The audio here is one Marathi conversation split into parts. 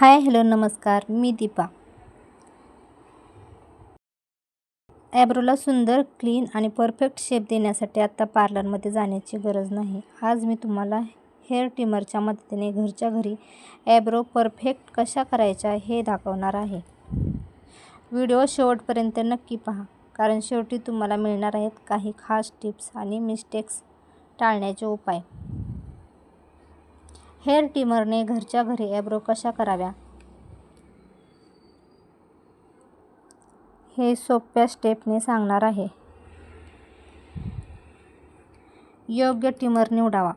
हाय हॅलो नमस्कार मी दीपा. ॲब्रोला सुंदर क्लीन आणि परफेक्ट शेप देण्यासाठी आत्ता पार्लरमध्ये जाण्याची गरज नाही. आज मी तुम्हाला हेअर ट्रिमरच्या मदतीने घरच्या घरी ॲब्रो परफेक्ट कशा करायच्या हे दाखवणार आहे. व्हिडिओ शेवटपर्यंत नक्की पहा कारण शेवटी तुम्हाला मिळणार आहेत काही खास टिप्स आणि मिस्टेक्स टाळण्याचे उपाय. हेअर टिमरने घरच्या घरी ॲब्रो कशा कराव्या? हे सोप्या स्टेपने सांगणार आहे. योग्य टिमर निवडावा.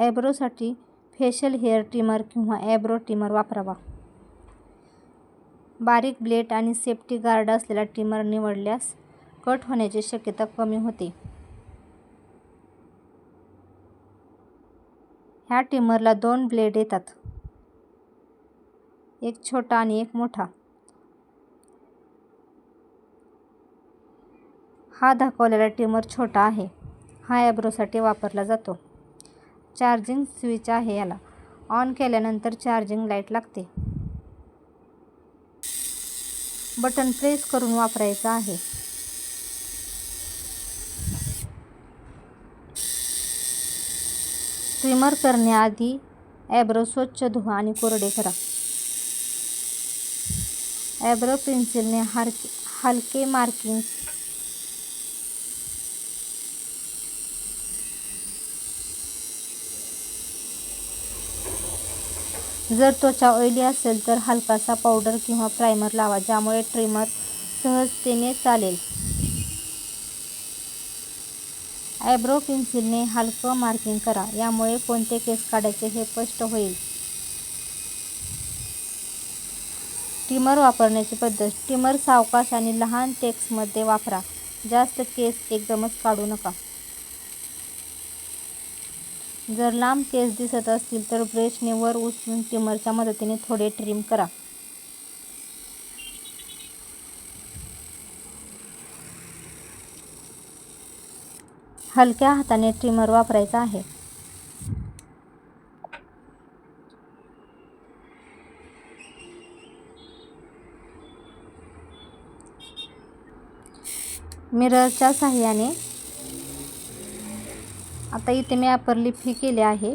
ॲब्रोसाठी फेशियल हेअर टिमर किंवा ॲब्रो टिमर वापरावा. बारीक ब्लेड आणि सेफ्टी गार्ड असलेला टिमर निवडल्यास कट होण्याची शक्यता कमी होते. ह्या ट्रिमरला दोन ब्लेड येतात. एक छोटा आणि एक मोठा. हा दाखवलेला ट्रिमर छोटा आहे. हा ॲब्रोसाठी वापरला जातो. चार्जिंग स्विच आहे याला. ऑन केल्यानंतर चार्जिंग लाइट लागते. बटन प्रेस करून वापरायचं आहे. ट्रिमर करण्याआधी ॲब्रो स्वच्छ धुवा आणि कोरडे करा. ॲब्रो पेन्सिलने हारके हलके मार्किंग जर त्वचा ऑइली असेल तर हलकासा पावडर किंवा प्रायमर लावा ज्यामुळे ट्रिमर सहजतेने चालेल. ॲब्रो पेन्सिलने हलकं मार्किंग करा यामुळे कोणते केस काढायचे हे स्पष्ट होईल. ट्रिमर वापरण्याची पद्धत ट्रिमर सावकाश आणि लहान टेक्समध्ये वापरा जास्त केस एकदमच काढू नका. जर लांब केस दिसत असतील तर ब्रशने वर उचलून ट्रिमरच्या मदतीने थोडे ट्रिम करा. हलक्या हाताने ट्रिमर वापरायचा आहे. मिररच्या साह्याने आता इथे मी अपर लिप हे केले आहे.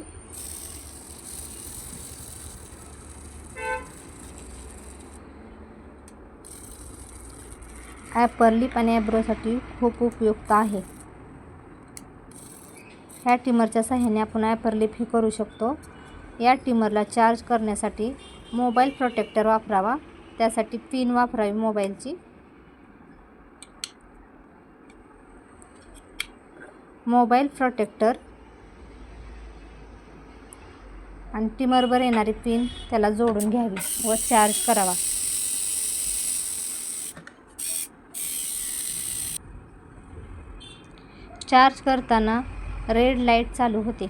ॲपर लिप आणि ॲब्रोसाठी खूप उपयुक्त आहे. ह्या टिमरच्या साह्याने आपण ॲपर लिप करू शकतो. या टिमरला चार्ज करण्यासाठी मोबाईल प्रोटेक्टर वापरावा. त्यासाठी पिन वापरावी मोबाईलची मोबाईल प्रोटेक्टर आणि टिमरवर येणारी पिन त्याला जोडून घ्यावी व चार्ज करावा. चार्ज करताना रेड लाइट चालू होते.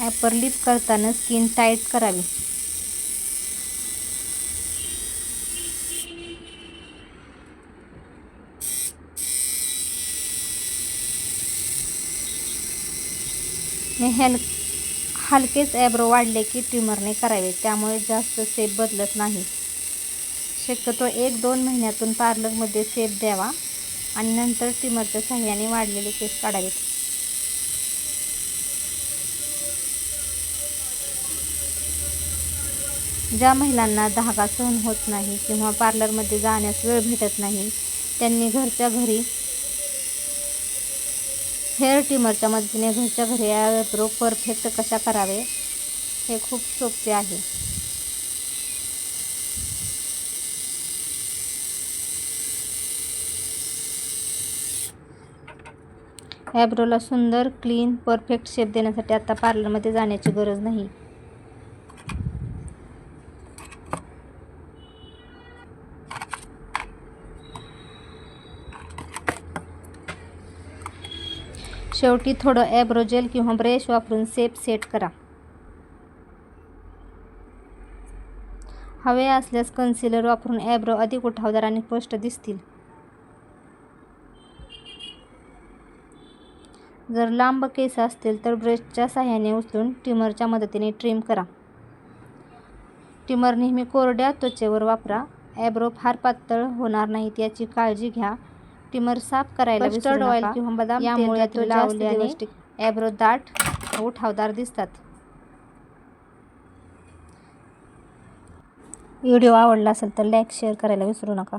ॲपर लिप करताना स्किन टाईट करावी. मी हेल्प हलकेच ॲब्रो वाढले की ट्रिमरने करावे. त्यामुळे जास्त सेप बदलत नाही. शक्यतो एक दोन महिन्यातून पार्लरमध्ये सेप द्यावा आणि नंतर ट्रिमरच्या सहाय्याने वाढलेले केस काढावेत. ज्या महिलांना धागा सहन होत नाही किंवा पार्लरमध्ये जाण्यास वेळ भेटत नाही त्यांनी घरच्या घरी हेअर ट्रिमरच्या मदतीने घरच्या घरी ॲब्रो परफेक्ट कशा करावे हे खूप सोपे आहे. ॲब्रोला सुंदर क्लीन परफेक्ट शेप देण्यासाठी आता पार्लरमध्ये जाण्याची गरज नाही. शेवटी थोडं ॲब्रोजेल किंवा ब्रश वापरून सेप सेट करा. हवे असल्यास कन्सिलर वापरून ॲब्रो अधिक उठावदार आणि स्पष्ट दिसतील. जर लांब केस असतील तर ब्रशच्या सहाय्याने उचलून ट्रिमरच्या मदतीने ट्रिम करा. ट्रिमर नेहमी कोरड्या त्वचेवर वापरा. ॲब्रो फार पातळ होणार नाहीत याची काळजी घ्या. ट्रिमर साफ करायला Mustard ऑइल किंवा बदाम यामुळे तेल त्वचा ॲब्रो दाट उठावदार दिसतात. व्हिडिओ आवडला असेल तर लाईक शेअर करायला विसरू नका.